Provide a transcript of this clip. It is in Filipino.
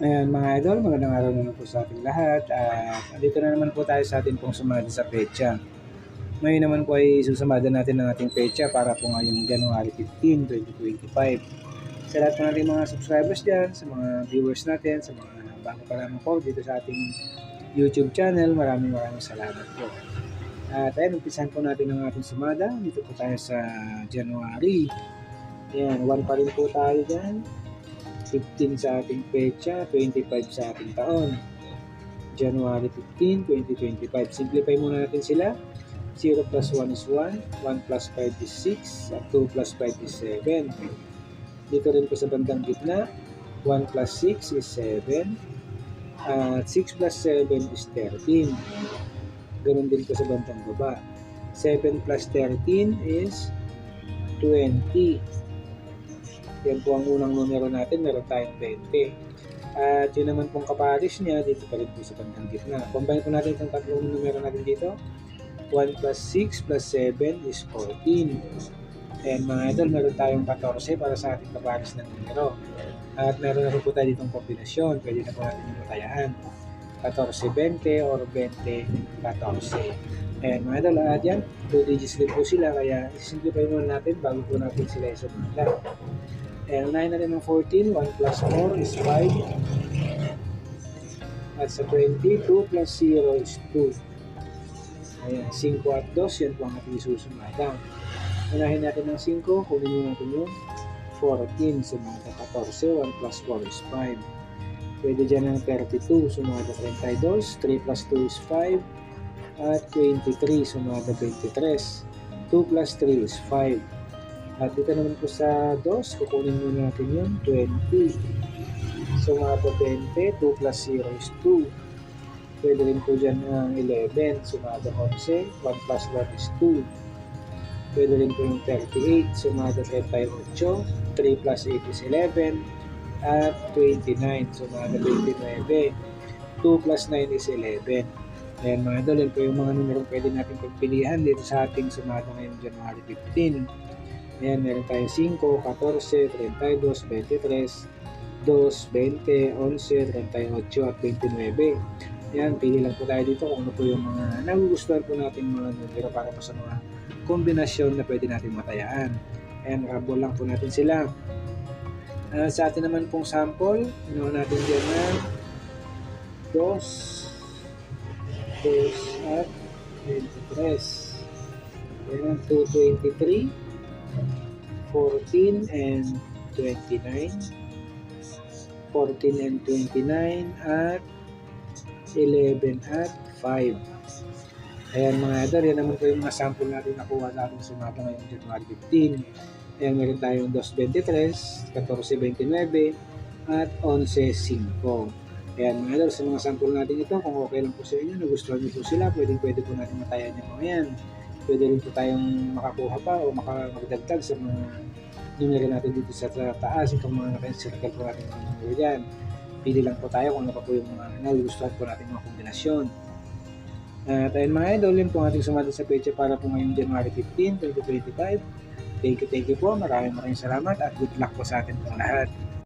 Ayan mga idol, magandang araw naman po sa ating lahat. At dito na naman po tayo sa ating pong sumada sa pecha. Ngayon naman po ay susumada natin ang ating pecha para po ngayong January 15, 2025. Sa lahat po nating mga subscribers dyan, sa mga viewers natin, sa mga bago pa lamang po dito sa ating YouTube channel, maraming maraming salamat po. At ayun, umpisahan po natin ang ating sumada. Dito po tayo sa January. Ayan, 1 pa rin po tayo dyan. 15 sa ating pecha, 25 sa ating taon. January 15, 2025. Simplify muna natin sila. 0 plus 1 is 1, 1 plus 5 is 6, at 2 plus 5 is 7. Dito rin po sa bandang gitna, 1 plus 6 is 7, at 6 plus 7 is 13. Ganun din po sa bandang baba. 7 plus 13 is 20. Yan po ang unang numero natin, meron tayong 20. At yun naman pong kapares niya, dito pa rin po sa bandang gitna. Combine po natin itong tatlong numero natin dito. 1 plus 6 plus 7 is 14. And mga idol, meron tayong 14 para sa ating kapares ng numero. At meron na po tayo ditong kombinasyon. Pwede na po natin yung matayaan. 14-20 or 20-14. Ayan mga idol, at yan, 2 digits din po sila. Kaya simplify muna natin bago po natin sila isumala. And 9 na rin ng 14, 1 plus 4 is 5. At sa 20, 2 plus 0 is 2. Ayan, 5 at 2, yan po ang ating susumada. Unahin natin ng 5, kunin mo natin yung 14, sumada 14, 1 plus 4 is 5. Pwede dyan ng 32, sumada 32, 3 plus 2 is 5, at 23, sumada 23. 2 plus 3 is 5. At dito naman po sa 2, kukunin muna natin yung 20. Sumada 20, 2 plus 0 is 2. Pwede rin po dyan ang 11, sumada 11, 1 plus 1 is 2. Pwede rin po yung 38, sumada 38, 3 plus 8 is 11. At 29, sumada 29. 2 plus 9 is 11. Ayan mga idol, yan po yung mga numero pwede natin pagpilihan dito sa ating sumada ngayong January 15. Ayan, meron tayong 5, 14, 32, 23, 2, 20, 11, 38, at 29. Ayan, pili lang po tayo dito kung ano po yung mga nagugustuhan po natin mga numero para po sa mga kombinasyon na pwede natin matayaan. Ayan, rubble lang po natin sila. Uh, sa atin naman pong sample, ano natin dyan na 2, 2 at 23. Ayan, 223. 14 and 29 14 and 29 at 11 at 5 ayan mga idol yan naman po yung mga sample natin nakuha sa ating sumata ngayong January 15 ayan meron tayong 2.23 14.29 at 11.5 ayan mga idol sa mga sample natin ito kung okay lang po sa inyo nagustuhan nyo po sila pwede pwede po natin matayan nyo mga yan pwede rin po tayong makakuha pa o makadagdag sa mga numero natin dito sa taas itong mga naka-circle po natin mga numero dyan pili lang po tayo kung ano pa po yung mga nagugustuhan po natin mga kombinasyon. At ayun mga idol yun po ating sumali sa pecha para po ngayong January 15, 2025 thank you thank you po. Maraming maraming salamat at good luck po sa atin pong lahat